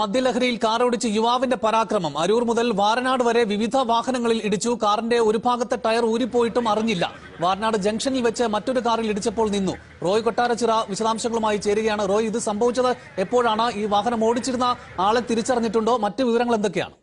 മദ്യലഹരിയിൽ കാറോടിച്ച് യുവാവിന്റെ പരാക്രമം. അരൂർ മുതൽ വാരനാട് വരെ വിവിധ വാഹനങ്ങളിൽ ഇടിച്ചു. കാറിന്റെ ഒരു ഭാഗത്തെ ടയർ ഊരിപ്പോയിട്ടും അറിഞ്ഞില്ല. വാരനാട് ജംഗ്ഷനിൽ വെച്ച് മറ്റൊരു കാറിൽ ഇടിച്ചപ്പോൾ നിന്നു. റോയ് കൊട്ടാരച്ചിറ വിശദാംശങ്ങളുമായി ചേരുകയാണ്. റോയ് ഇത് സംഭവിച്ചത് എപ്പോഴാണ്? ഈ വാഹനം ഓടിച്ചിരുന്ന ആളെ തിരിച്ചറിഞ്ഞിട്ടുണ്ടോ? മറ്റു വിവരങ്ങൾ എന്തൊക്കെയാണ്?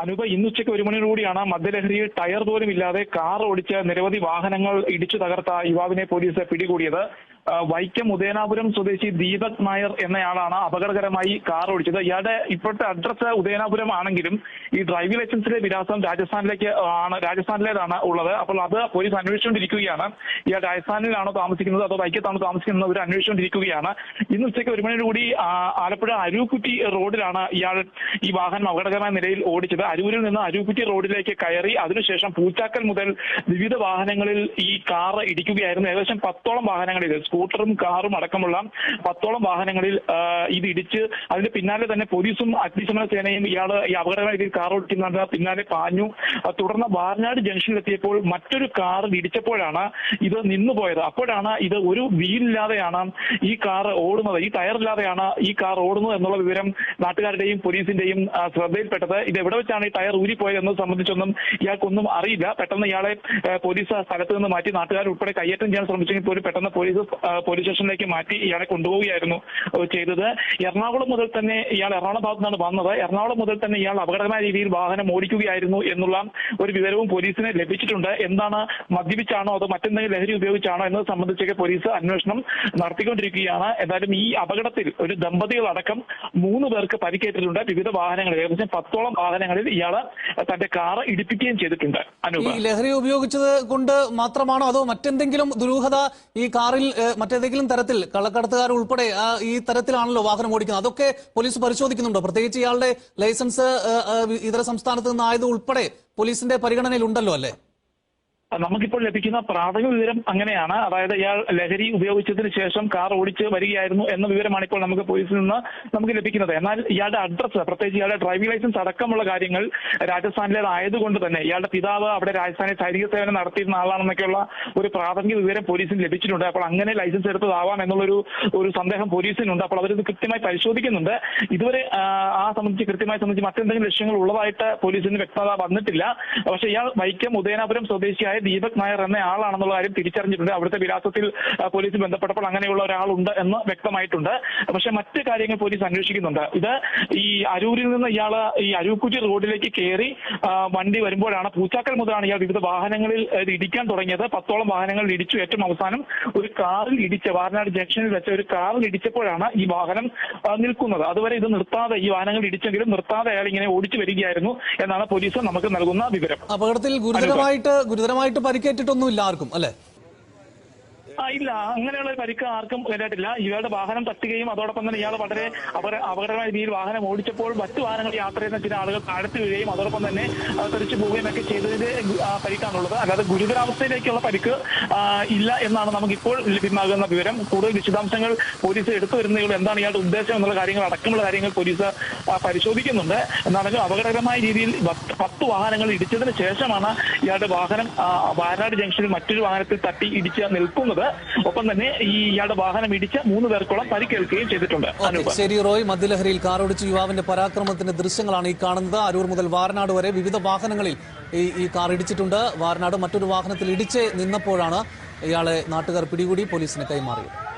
അനുപ ഇന്ന് ഉച്ചയ്ക്ക് ഒരു മണിയോടുകൂടിയാണ് മദ്യലഹരിയിൽ ടയർ പോലും ഇല്ലാതെ കാർ ഓടിച്ച് നിരവധി വാഹനങ്ങൾ ഇടിച്ചു തകർത്ത യുവാവിനെ പോലീസ് പിടികൂടിയത്. വൈക്കം ഉദയനാപുരം സ്വദേശി ദീപക് നായർ എന്നയാളാണ് അപകടകരമായി കാർ ഓടിച്ചത്. ഇയാളുടെ ഇപ്പോഴത്തെ അഡ്രസ് ഉദയനാപുരം ആണെങ്കിലും ഈ ഡ്രൈവിംഗ് ലൈസൻസിലെ വിലാസം രാജസ്ഥാനിലേക്ക് ആണ് രാജസ്ഥാനിലേതാണ് ഉള്ളത്. അപ്പോൾ അത് പോലീസ് അന്വേഷിച്ചുകൊണ്ടിരിക്കുകയാണ്. ഇയാൾ രാജസ്ഥാനിലാണോ താമസിക്കുന്നത്? അതോ വൈക്കത്താണോ താമസിക്കുന്നത് അവർ അന്വേഷിച്ചുകൊണ്ടിരിക്കുകയാണ്. ഇന്ന് ഉച്ചയ്ക്ക് ഒരു മണിയോടുകൂടി ആലപ്പുഴ അരൂക്കുറ്റി റോഡിലാണ് ഇയാൾ ഈ വാഹനം അപകടകരമായ നിലയിൽ ഓടിച്ചത്. അരൂരിൽ നിന്ന് അരൂക്കുറ്റി റോഡിലേക്ക് കയറി അതിനുശേഷം പൂച്ചാക്കൽ മുതൽ വിവിധ വാഹനങ്ങളിൽ ഈ കാർ ഇടിക്കുകയായിരുന്നു. ഏകദേശം പത്തോളം വാഹനങ്ങളിൽ സ്കൂട്ടറും കാറും അടക്കമുള്ള പത്തോളം വാഹനങ്ങളിൽ ഇത് ഇടിച്ച് അതിന്റെ പിന്നാലെ തന്നെ പോലീസും അഗ്നിശമന സേനയും ഇയാൾ ഈ അപകടകരമായ രീതിയിൽ കാർ ഓടിക്കുന്ന പിന്നാലെ പാഞ്ഞു. തുടർന്ന് വാർനാട് ജംഗ്ഷനിലെത്തിയപ്പോൾ മറ്റൊരു കാർ ഇടിച്ചപ്പോഴാണ് ഇത് നിന്നുപോയത്. അപ്പോഴാണ് ഇത് ഒരു വീലില്ലാതെയാണ് ഈ കാർ ഓടുന്നത്. ഈ ടയറില്ലാതെയാണ് ഈ കാർ ഓടുന്നത് എന്നുള്ള വിവരം നാട്ടുകാരുടെയും പോലീസിന്റെയും ശ്രദ്ധയിൽപ്പെട്ടത്. ഇത് എവിടെ വെച്ചാണ് ഈ ടയർ ഊരിപ്പോയത് എന്നത് സംബന്ധിച്ചൊന്നും ഇയാൾക്കൊന്നും അറിയില്ല. പെട്ടെന്ന് ഇയാളെ പോലീസ് സ്ഥലത്ത് നിന്ന് മാറ്റി നാട്ടുകാർ ഉൾപ്പെടെ കയ്യേറ്റം ചെയ്യാൻ ശ്രമിച്ചെങ്കിൽ പോലും പെട്ടെന്ന് പോലീസ് പോലീസ് സ്റ്റേഷനിലേക്ക് മാറ്റി ഇയാളെ കൊണ്ടുപോവുകയായിരുന്നു ചെയ്തത്. എറണാകുളം മുതൽ തന്നെ ഇയാൾ എറണാകുളം ഭാഗത്തു നിന്നാണ് വന്നത്. എറണാകുളം മുതൽ തന്നെ ഇയാൾ അപകടകരമായ രീതിയിൽ വാഹനം ഓടിക്കുകയായിരുന്നു എന്നുള്ള ഒരു വിവരവും പോലീസിന് ലഭിച്ചിട്ടുണ്ട്. എന്താണ് മദ്യപിച്ചാണോ അതോ മറ്റെന്തെങ്കിലും ലഹരി ഉപയോഗിച്ചാണോ എന്നത് സംബന്ധിച്ചൊക്കെ പോലീസ് അന്വേഷണം നടത്തിക്കൊണ്ടിരിക്കുകയാണ്. എന്തായാലും ഈ അപകടത്തിൽ ഒരു ദമ്പതികളടക്കം മൂന്ന് പേർക്ക് പരിക്കേറ്റിട്ടുണ്ട്. വിവിധ വാഹനങ്ങളിൽ ഏകദേശം പത്തോളം വാഹനങ്ങളിൽ ഇയാൾ തന്റെ കാറ് ഇടിപ്പിക്കുകയും ചെയ്തിട്ടുണ്ട്. ഈ അനൂപ്. ലഹരി ഉപയോഗിച്ചത് കൊണ്ട് മാത്രമാണോ അതോ മറ്റെന്തെങ്കിലും ദുരൂഹത ഈ കാറിൽ മറ്റേതെങ്കിലും തരത്തിൽ കള്ളക്കടത്തുകാർ ഉൾപ്പെടെ ഈ തരത്തിലാണല്ലോ വാഹനം ഓടിക്കുന്നത്. അതൊക്കെ പോലീസ് പരിശോധിക്കുന്നുണ്ടോ? പ്രത്യേകിച്ച് ഇയാളുടെ ലൈസൻസ് ഇതര സംസ്ഥാനത്ത് നിന്നായത് ഉൾപ്പെടെ പോലീസിന്റെ പരിഗണനയിൽ ഉണ്ടല്ലോ അല്ലേ? നമുക്കിപ്പോൾ ലഭിക്കുന്ന പ്രാഥമിക വിവരം അങ്ങനെയാണ്. അതായത് ഇയാൾ ലഹരി ഉപയോഗിച്ചതിന് ശേഷം കാർ ഓടിച്ച് വരികയായിരുന്നു എന്ന വിവരമാണ് ഇപ്പോൾ നമുക്ക് പോലീസിൽ നിന്ന് നമുക്ക് ലഭിക്കുന്നത്. എന്നാൽ ഇയാളുടെ അഡ്രസ്സ് പ്രത്യേകിച്ച് ഇയാളുടെ ഡ്രൈവിംഗ് ലൈസൻസ് അടക്കമുള്ള കാര്യങ്ങൾ രാജസ്ഥാനിലേതായതുകൊണ്ട് തന്നെ ഇയാളുടെ പിതാവ് അവിടെ രാജസ്ഥാനിൽ സൈനിക സേവനം നടത്തിയിരുന്ന ആളാണെന്നൊക്കെയുള്ള ഒരു പ്രാഥമിക വിവരം പോലീസിന് ലഭിച്ചിട്ടുണ്ട്. അപ്പോൾ അങ്ങനെ ലൈസൻസ് എടുത്തതാവാം എന്നുള്ളൊരു ഒരു സന്ദേഹം പോലീസിനുണ്ട്. അപ്പോൾ അവരിത് കൃത്യമായി പരിശോധിക്കുന്നുണ്ട്. ഇതുവരെ ആ, സംബന്ധിച്ച് കൃത്യമായി സംബന്ധിച്ച് മറ്റെന്തെങ്കിലും ലക്ഷ്യങ്ങൾ ഉള്ളതായിട്ട് പോലീസിന് വ്യക്തത വന്നിട്ടില്ല. പക്ഷേ ഇയാൾ വൈക്കം ഉദയനാപുരം സ്വദേശിയായ ദീപക് നായർ എന്ന ആളാണെന്നുള്ള കാര്യം തിരിച്ചറിഞ്ഞിട്ടുണ്ട്. അവിടുത്തെ വിലാസത്തിൽ പോലീസ് ബന്ധപ്പെട്ടപ്പോൾ അങ്ങനെയുള്ള ഒരാളുണ്ട് എന്ന് വ്യക്തമായിട്ടുണ്ട്. പക്ഷെ മറ്റ് കാര്യങ്ങൾ പോലീസ് അന്വേഷിക്കുന്നുണ്ട്. ഇത് ഈ അരൂരിൽ നിന്ന് ഇയാൾ ഈ അരൂക്കുറ്റി റോഡിലേക്ക് കയറി വണ്ടി വരുമ്പോഴാണ് പൂച്ചാക്കൽ മുതലാണ് ഇയാൾ വിവിധ വാഹനങ്ങളിൽ ഇടിക്കാൻ തുടങ്ങിയത്. പത്തോളം വാഹനങ്ങളിൽ ഇടിച്ചു. ഏറ്റവും അവസാനം ഒരു കാറിൽ ഇടിച്ച വാരനാട് ജംഗ്ഷനിൽ വെച്ച ഒരു കാറിൽ ഇടിച്ചപ്പോഴാണ് ഈ വാഹനം നിൽക്കുന്നത്. അതുവരെ ഇത് നിർത്താതെ ഈ വാഹനങ്ങൾ ഇടിച്ചെങ്കിലും നിർത്താതെ അയാൾ ഇങ്ങനെ ഓടിച്ചു വരികയായിരുന്നു എന്നാണ് പോലീസ് നമുക്ക് നൽകുന്ന വിവരം. അപകടത്തിൽ ഗുരുതരമായിട്ട് ഗുരുതരമായിട്ട് പരിക്കേറ്റിട്ടൊന്നുമില്ല ആർക്കും അല്ലേ? ഇല്ല. അങ്ങനെയുള്ള പരിക്ക് ആർക്കും വരാട്ടില്ല ഇയാളുടെ വാഹനം തട്ടുകയും അതോടൊപ്പം തന്നെ ഇയാൾ വളരെ അപകട അപകടമായ രീതിയിൽ വാഹനം ഓടിച്ചപ്പോൾ മറ്റു വാഹനങ്ങൾ യാത്ര ചെയ്യുന്ന ചില ആളുകൾ താഴ്ത്തി വീഴുകയും അതോടൊപ്പം തന്നെ തെറിച്ചു പോവുകയും ഒക്കെ ചെയ്തതിന്റെ പരിക്കാണുള്ളത് അല്ലാതെ ഗുരുതരാവസ്ഥയിലേക്കുള്ള പരിക്ക് ഇല്ല എന്നാണ് നമുക്ക് ഇപ്പോൾ ലഭ്യമാകുന്ന വിവരം. കൂടുതൽ വിശദാംശങ്ങൾ പോലീസ് എടുത്തു വരുന്നതുകൊണ്ട് എന്താണ് ഇയാളുടെ ഉദ്ദേശം എന്നുള്ള കാര്യങ്ങൾ അടക്കമുള്ള കാര്യങ്ങൾ പോലീസ് പരിശോധിക്കുന്നുണ്ട്. എന്നാണെങ്കിലും അപകടകരമായ രീതിയിൽ പത്ത് വാഹനങ്ങൾ ഇടിച്ചതിന് ശേഷമാണ് ഇയാളുടെ വാഹനം വയനാട് ജംഗ്ഷനിൽ മറ്റൊരു വാഹനത്തിൽ തട്ടി ഇടിച്ച് നിൽക്കുന്നത്. ഒപ്പം തന്നെ ഈ ഇയാളുടെ വാഹനം ഇടിച്ച മൂന്ന് പേർക്കോളം പരിക്കേൽക്കുകയും ചെയ്തിട്ടുണ്ട്. ശരി റോയ്. മദ്യലഹരിയിൽ കാറോടിച്ച് യുവാവിന്റെ പരാക്രമത്തിന്റെ ദൃശ്യങ്ങളാണ് ഈ കാണുന്നത്. അരൂർ മുതൽ വാരനാട് വരെ വിവിധ വാഹനങ്ങളിൽ ഈ ഈ കാർ ഇടിച്ചിട്ടുണ്ട്. വാരനാട് മറ്റൊരു വാഹനത്തിൽ ഇടിച്ച് നിന്നപ്പോഴാണ് ഇയാളെ നാട്ടുകാർ പിടികൂടി പോലീസിന് കൈമാറിയത്.